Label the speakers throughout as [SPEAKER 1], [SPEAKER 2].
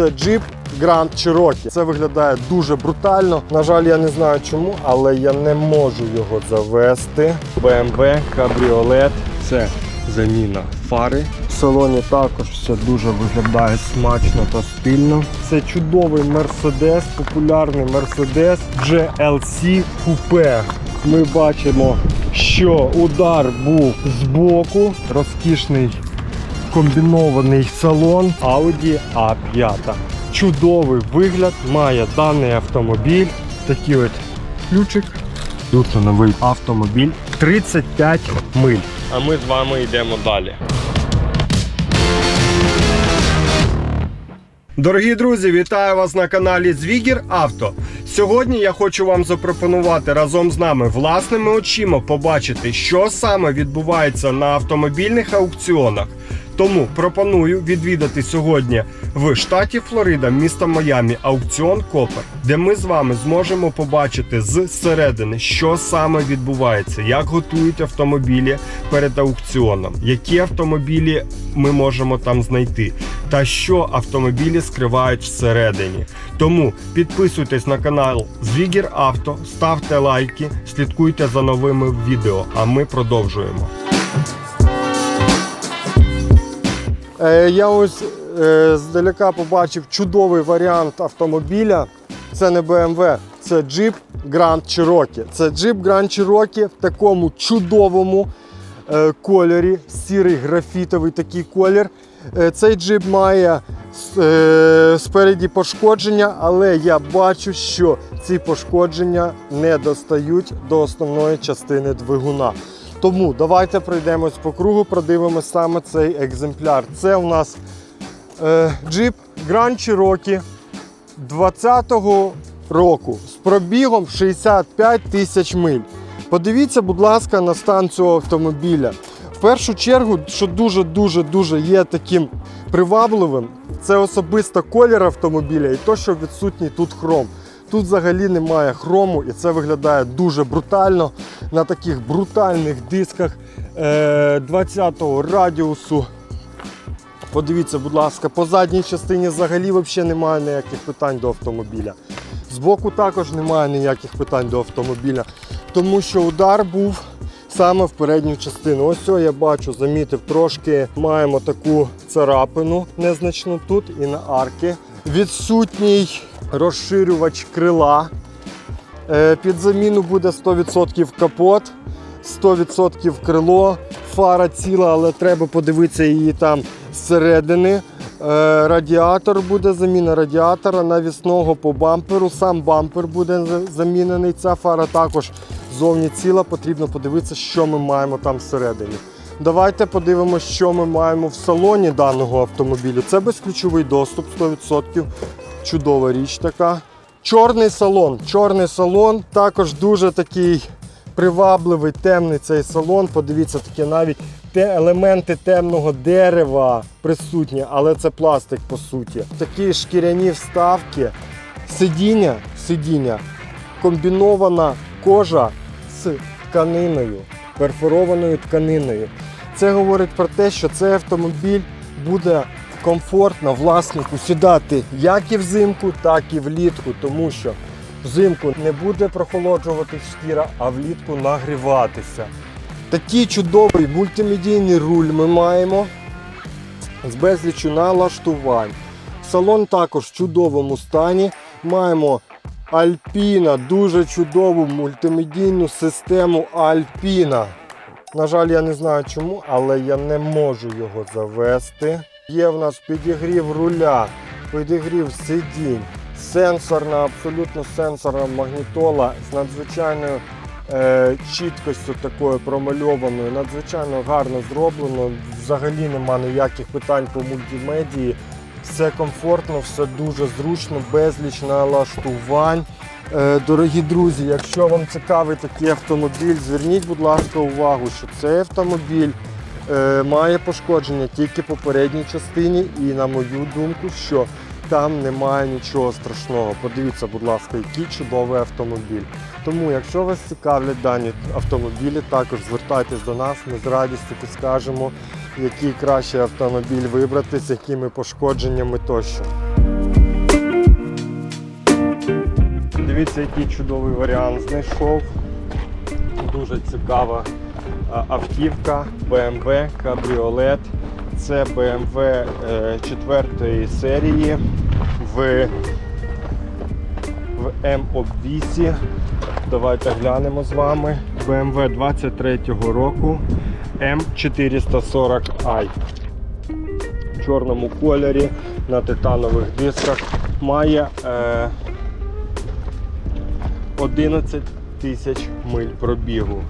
[SPEAKER 1] Це Jeep Grand Cherokee. Це виглядає дуже брутально. На жаль, я не знаю чому, але я не можу його завести. BMW кабріолет. Це заміна фари. В салоні також все дуже виглядає смачно та стильно. Це чудовий Mercedes, популярний Mercedes GLC Coupe. Ми бачимо, що удар був з боку, розкішний комбінований салон Audi A5. Чудовий вигляд має даний автомобіль. Такий от ключик. Тут новий автомобіль 35 миль. А ми з вами йдемо далі. Дорогі друзі, вітаю вас на каналі Звігір Авто. Сьогодні я хочу вам запропонувати разом з нами власними очима побачити, що саме відбувається на автомобільних аукціонах. Тому пропоную відвідати сьогодні в штаті Флорида, місто Майамі, аукціон Копер, де ми з вами зможемо побачити зсередини, що саме відбувається, як готують автомобілі перед аукціоном, які автомобілі ми можемо там знайти, та що автомобілі скривають всередині. Тому підписуйтесь на канал Звігір Авто, ставте лайки, слідкуйте за новими відео. А ми продовжуємо. Я ось е, здалека побачив чудовий варіант автомобіля. Це не BMW, це Jeep Grand Cherokee. Це Jeep Grand Cherokee в такому чудовому е, кольорі, сірий графітовий такий колір. Е, Цей джип має е, спереді пошкодження, але я бачу, що ці пошкодження не достають до основної частини двигуна. Тому давайте пройдемось по кругу, продивимось саме цей екземпляр. Це у нас е, джип Grand Cherokee 20-го року з пробігом 65 тисяч миль. Подивіться, будь ласка, на стан цього автомобіля. В першу чергу, що дуже-дуже дуже є таким привабливим, це особисто колір автомобіля і то, що відсутній тут хром. Тут взагалі немає хрому, і це виглядає дуже брутально на таких брутальних дисках е, 20-го радіусу. Подивіться, будь ласка, по задній частині взагалі взагалі немає ніяких питань до автомобіля. Збоку також немає ніяких питань до автомобіля, тому що удар був саме в передню частину. Ось цього я бачу, замітив трошки. Маємо таку царапину незначну тут і на арки. Відсутній розширювач крила. Е, Під заміну буде 100% капот, 100% крило, фара ціла, але треба подивитися її там зсередини. Е, Радіатор буде заміна радіатора навісного по бамперу. Сам бампер буде замінений. Ця фара також зовні ціла. Потрібно подивитися, що ми маємо там всередині. Давайте подивимося, що ми маємо в салоні даного автомобілю. Це безключовий доступ 100%. Чудова річ така. Чорний салон. Чорний салон також дуже такий привабливий, темний цей салон. Подивіться, такі навіть те елементи темного дерева присутні, але це пластик по суті. Такі шкіряні вставки, сидіння, сидіння, комбінована кожа з тканиною, перфорованою тканиною. Це говорить про те, що цей автомобіль буде комфортно власнику сідати як і взимку, так і влітку, тому що взимку не буде прохолоджуватись шкіра, а влітку нагріватися. Такий чудовий мультимедійний руль ми маємо з безлічю налаштувань. Салон також в чудовому стані. Маємо Альпіна, дуже чудову мультимедійну систему Альпіна. На жаль, я не знаю чому, але я не можу його завести. Є в нас підігрів руля, підігрів сидінь, сенсорна, абсолютно сенсорна магнітола з надзвичайною е, чіткостю такою промальованою, надзвичайно гарно зроблено. Взагалі нема ніяких питань по мультимедії. Все комфортно, все дуже зручно, безліч налаштувань. Е, Дорогі друзі, якщо вам цікавий такий автомобіль, зверніть, будь ласка, увагу, що цей автомобіль Е, має пошкодження тільки попередній частині, і на мою думку, що там немає нічого страшного. Подивіться, будь ласка, який чудовий автомобіль. Тому, якщо вас цікавлять дані автомобілі, також звертайтесь до нас, ми з радістю підскажемо, який кращий автомобіль вибрати, з якими пошкодженнями тощо. Дивіться, який чудовий варіант знайшов. Дуже цікава автівка BMW Cabriolet. Це BMW е, четвертої серії в, в М-обвісі. Давайте глянемо з вами. BMW 23-го року М440i. В чорному кольорі на титанових дисках. Має е, 11 тисяч миль пробігу.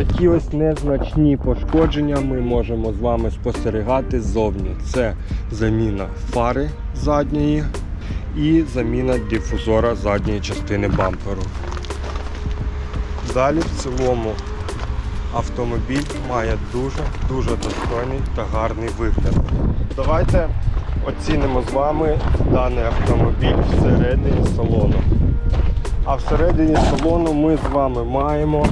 [SPEAKER 1] Такі ось незначні пошкодження ми можемо з вами спостерігати ззовні. Це заміна фари задньої і заміна дифузора задньої частини бамперу. Далі в цілому автомобіль має дуже-дуже достойний та гарний вигляд. Давайте оцінимо з вами даний автомобіль всередині салону. А всередині салону ми з вами маємо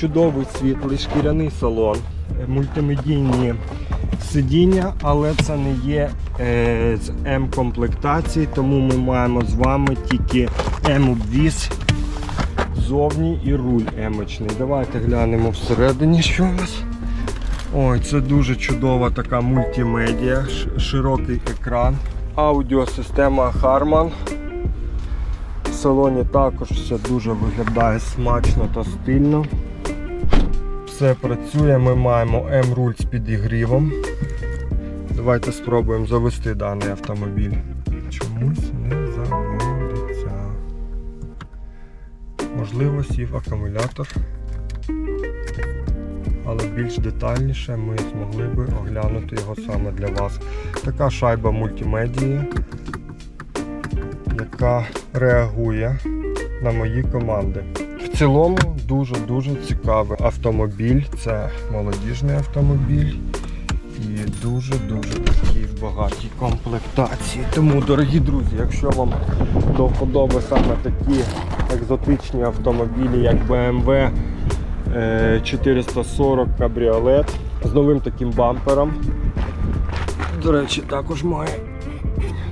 [SPEAKER 1] чудовий світлий шкіряний салон, е, мультимедійні сидіння, але це не є е, з М-комплектації, тому ми маємо з вами тільки М-обвіз зовні і руль емочний. Давайте глянемо всередині, що у нас. Ой, це дуже чудова така мультимедіа, широкий екран, аудіосистема Harman. В салоні також все дуже виглядає смачно та стильно. Все працює, ми маємо М-руль з підігрівом. Давайте спробуємо завести даний автомобіль. Чомусь не заводиться. Можливо, сів акумулятор. Але більш детальніше ми змогли би оглянути його саме для вас. Така шайба мультимедії, яка реагує на мої команди. В цілому дуже-дуже цікавий автомобіль. Це молодіжний автомобіль і дуже-дуже такий в багатій комплектації. Тому, дорогі друзі, якщо вам до вподоби саме такі екзотичні автомобілі, як BMW е, 440 Cabriolet з новим таким бампером. До речі, також має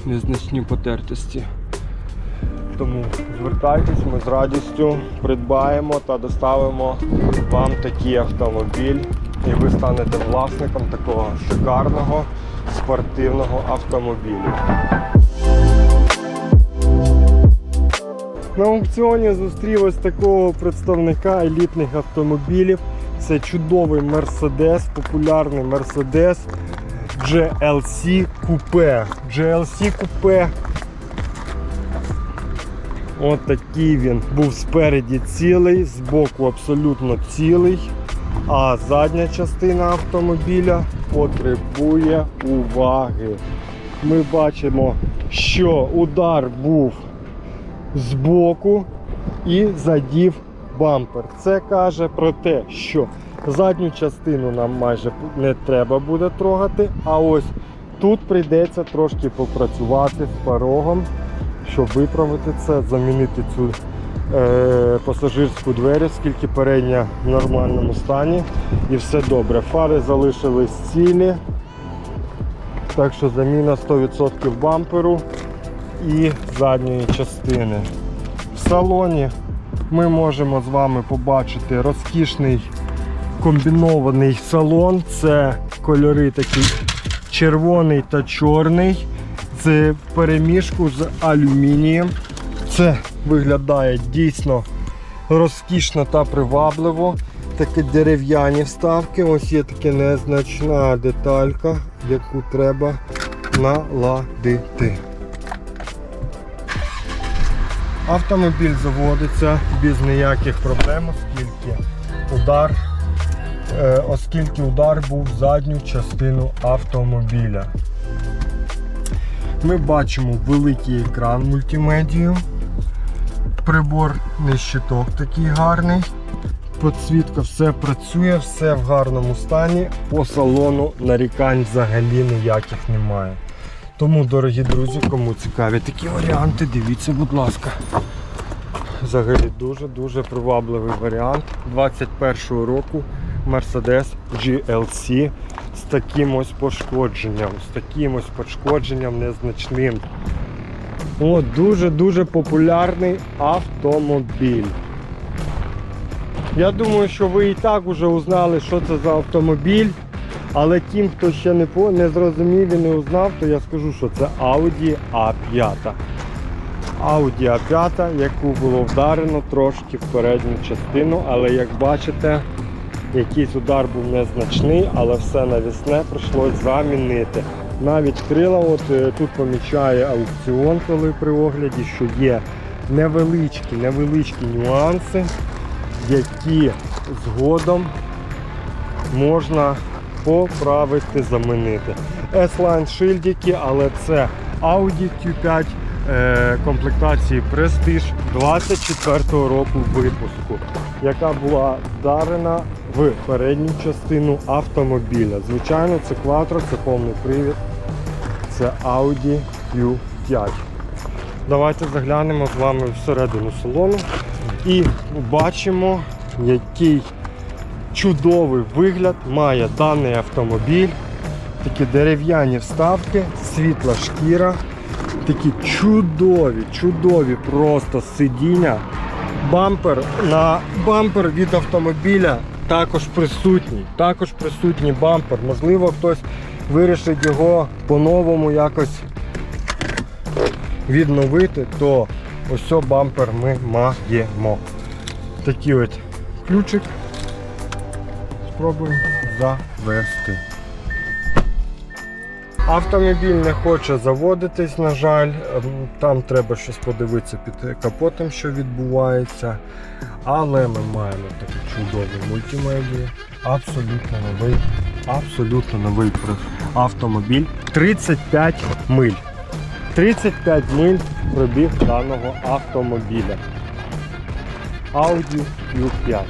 [SPEAKER 1] незначні потертості. Тому звертайтесь, ми з радістю придбаємо та доставимо вам такий автомобіль. І ви станете власником такого шикарного спортивного автомобілю. На аукціоні зустрів ось такого представника елітних автомобілів. Це чудовий Mercedes, популярний Mercedes GLC Coupe. GLC Coupe От такий він був спереді цілий, збоку абсолютно цілий, а задня частина автомобіля потребує уваги. Ми бачимо, що удар був збоку і задів бампер. Це каже про те, що задню частину нам майже не треба буде трогати, а ось тут прийдеться трошки попрацювати з порогом, щоб виправити це, замінити цю е, пасажирську двері, оскільки передня в нормальному стані і все добре. Фари залишились цілі. Так що заміна 100% бамперу і задньої частини. В салоні ми можемо з вами побачити розкішний комбінований салон. Це кольори такі червоний та чорний. Це в переміжку з алюмінієм. Це виглядає дійсно розкішно та привабливо. Такі дерев'яні вставки. Ось є така незначна деталька, яку треба наладити. Автомобіль заводиться без ніяких проблем, оскільки удар, е, оскільки удар був в задню частину автомобіля. Ми бачимо великий екран мультимедію. Приборний щиток такий гарний. Підсвітка все працює, все в гарному стані. По салону нарікань взагалі ніяких немає. Тому, дорогі друзі, кому цікаві такі варіанти, дивіться, будь ласка. Взагалі дуже-дуже привабливий варіант 21-го року Mercedes GLC з таким ось пошкодженням, з таким ось пошкодженням незначним. О, дуже-дуже популярний автомобіль. Я думаю, що ви і так вже узнали, що це за автомобіль. Але тим, хто ще не, по- не зрозумів і не узнав, то я скажу, що це Audi A5. Audi A5, яку було вдарено трошки в передню частину, але як бачите, якийсь удар був незначний, але все навісне прийшлось замінити. Навіть крила, от е, тут помічає аукціон, коли при огляді, що є невеличкі, невеличкі нюанси, які згодом можна поправити, замінити. S-Line шильдики, але це Audi Q5 е, комплектації Prestige 24-го року випуску, яка була вдарена в передню частину автомобіля. Звичайно, це Quattro, це повний привід, це Audi Q5. Давайте заглянемо з вами всередину салону і бачимо, який чудовий вигляд має даний автомобіль. Такі дерев'яні вставки, світла шкіра, такі чудові, чудові просто сидіння. Бампер на бампер від автомобіля також присутній. Також присутній бампер. Можливо, хтось вирішить його по-новому якось відновити, то ось бампер ми маємо. Такий от ключик. Спробуємо завести. Автомобіль не хоче заводитись, на жаль. Ем, Там треба щось подивитися під капотом, що відбувається. Але ми маємо такий чудовий мультимедію. Абсолютно новий, абсолютно новий автомобіль. 35 миль. 35 миль пробіг даного автомобіля. Audi Q5.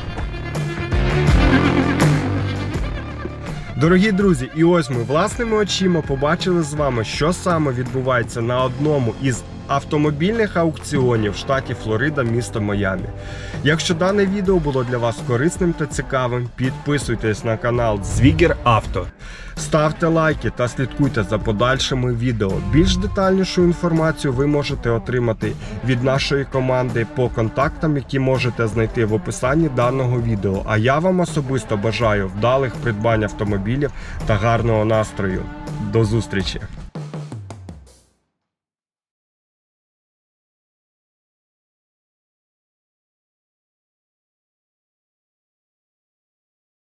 [SPEAKER 1] Дорогі друзі, і ось ми власними очима побачили з вами, що саме відбувається на одному із автомобільних аукціонів в штаті Флорида, місто Майамі. Якщо дане відео було для вас корисним та цікавим, підписуйтесь на канал Звігер Авто. Ставте лайки та слідкуйте за подальшими відео. Більш детальнішу інформацію ви можете отримати від нашої команди по контактам, які можете знайти в описанні даного відео. А я вам особисто бажаю вдалих придбань автомобілів та гарного настрою. До зустрічі!